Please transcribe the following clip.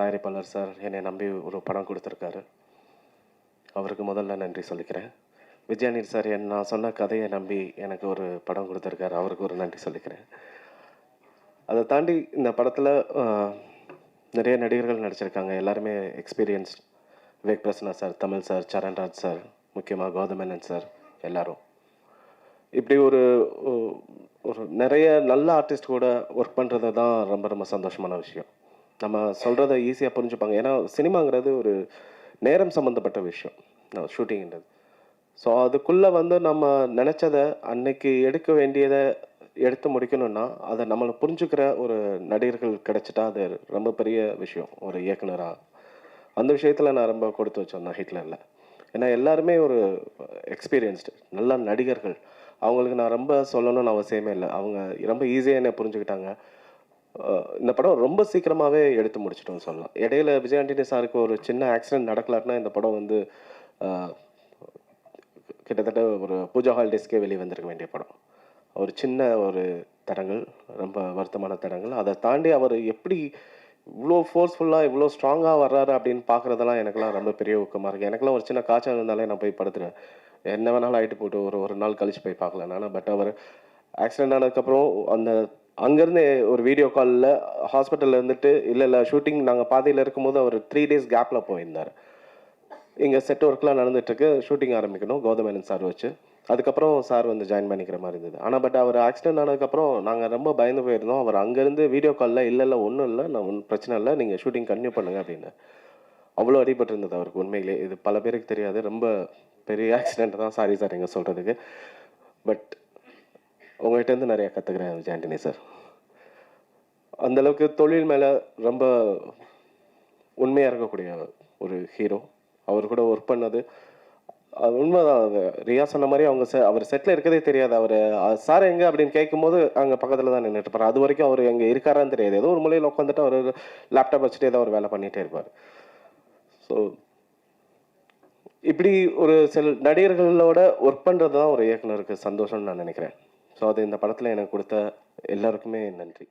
தயாரிப்பாளர் சார் என்னை நம்பி ஒரு படம் கொடுத்துருக்காரு. அவருக்கு முதல்ல நன்றி சொல்லிக்கிறேன். விஜயானி சார் என் நான் சொன்ன கதையை நம்பி எனக்கு ஒரு படம் கொடுத்துருக்காரு. அவருக்கு ஒரு நன்றி சொல்லிக்கிறேன். அதை தாண்டி இந்த படத்தில் நிறைய நடிகர்கள் நடிச்சிருக்காங்க. எல்லாருமே experience Vivek Prasanna sir Tamil sir Saranraj sir முக்கியமாக கௌதமேனன் சார் எல்லாரும். இப்படி ஒரு ஒரு நிறைய நல்ல ஆர்டிஸ்ட் கூட ஒர்க் பண்ணுறது தான் ரொம்ப ரொம்ப சந்தோஷமான விஷயம். நம்ம சொல்கிறத ஈஸியாக புரிஞ்சுப்பாங்க. ஏன்னா சினிமாங்கிறது ஒரு நேரம் சம்மந்தப்பட்ட விஷயம். ஷூட்டிங்கிறது ஸோ அதுக்குள்ளே வந்து நம்ம நினச்சதை அன்னைக்கு எடுக்க வேண்டியதை எடுத்து முடிக்கணும்னா அதை நம்மளை புரிஞ்சுக்கிற ஒரு நடிகர்கள் கிடச்சிட்டா அது ரொம்ப பெரிய விஷயம். ஒரு இயக்குனராக அந்த விஷயத்தில் நான் ரொம்ப கொடுத்து வச்சேன். ஹிட்லரில். ஏன்னா எல்லாருமே ஒரு எக்ஸ்பீரியன்ஸ்டு நல்ல நடிகர்கள். அவங்களுக்கு நான் ரொம்ப சொல்லணும்னு அவசியமே இல்லை. அவங்க ரொம்ப ஈஸியாக என்னை புரிஞ்சுக்கிட்டாங்க. இந்த படம் ரொம்ப சீக்கிரமாகவே எடுத்து முடிச்சிட்டோம்னு சொல்லலாம். இடையில விஜய் ஆண்டனி சாருக்கு ஒரு சின்ன ஆக்சிடென்ட் நடக்கலாட்டினா இந்த படம் வந்து கிட்டத்தட்ட ஒரு பூஜா ஹாலிடேஸ்க்கே வெளியே வந்திருக்க வேண்டிய படம். ஒரு சின்ன ஒரு தடங்கள் ரொம்ப வருத்தமான தடங்கள். அதை தாண்டி அவர் எப்படி இவ்வளோ ஃபோர்ஸ்ஃபுல்லாக இவ்வளோ ஸ்ட்ராங்காக வர்றாரு அப்படின்னு பார்க்குறதெல்லாம் எனக்கெல்லாம் ரொம்ப பெரிய ஊக்கமாக இருக்குது எனக்கெல்லாம் ஒரு சின்ன காய்ச்சல் இருந்தாலே நான் போய் படுத்துருவேன். என்ன வேணாலும் ஆகிட்டு போட்டு ஒரு ஒரு நாள் கழிச்சு போய் பார்க்கல நான் பட் அவர் ஆக்சிடென்ட் ஆனதுக்கப்புறம் அந்த அங்கேருந்து ஒரு வீடியோ காலில் ஹாஸ்பிட்டலில் இருந்துட்டு இல்லை இல்லை ஷூட்டிங் நாங்கள் பாதையில் இருக்கும்போது அவர் த்ரீ டேஸ் கேப்பில் போயிருந்தார். இங்கே செட் ஒர்க்லாம் நடந்துட்டுருக்கு ஷூட்டிங் ஆரம்பிக்கணும் கௌதமேனன் சார் வச்சு. அதுக்கப்புறம் சார் வந்து ஜாயின் பண்ணிக்கிற மாதிரி இருந்தது. ஆனால் பட் அவர் ஆக்சிடென்ட் ஆனதுக்கப்புறம் நாங்கள் ரொம்ப பயந்து போயிருந்தோம். அவர் அங்கேருந்து வீடியோ காலில் இல்லை இல்லை ஒன்றும் இல்லை நான் ஒன்றும் பிரச்சனை இல்லை நீங்கள் ஷூட்டிங் கன்டினியூ பண்ணுங்கள் அப்படின்னு. அவ்வளோ அடிபட்டு இருந்தது அவருக்கு உண்மையிலே. இது பல பேருக்கு தெரியாது. ரொம்ப பெரிய ஆக்சிடென்ட் தான். சாரி சார் எங்கே சொல்கிறதுக்கு பட் உங்கள்கிட்ட இருந்து நிறைய கற்றுக்குறேன் ஆண்டனி சார் அந்தளவுக்கு தொழில் மேலே ரொம்ப உண்மையாக இருக்கக்கூடிய ஒரு ஹீரோ அவர் கூட ஒர்க் பண்ணது. அது உண்மைதான். அது ரியா சொன்ன மாதிரி அவங்க செ அவர் செட்டில் இருக்கதே தெரியாது. அவர் சார் எங்கே? அப்படின்னு கேட்கும்போது அங்கே பக்கத்தில் தான் நின்றுட்டு இருப்பார். அது வரைக்கும் அவர் எங்கே இருக்காரான்னு தெரியாது. ஏதோ ஒரு மூலையில் உட்காந்துட்டு அவர் லேப்டாப் வச்சுட்டு ஏதோ ஒரு வேலை பண்ணிகிட்டே இருப்பார். ஸோ இப்படி ஒரு சில நடிகர்களோட ஒர்க் பண்ணுறது தான் ஒரு இயக்குனருக்கு சந்தோஷம்னு நான் நினைக்கிறேன். ஸோ அது இந்த படத்தில் எனக்கு கொடுத்த எல்லாருக்குமே நன்றி.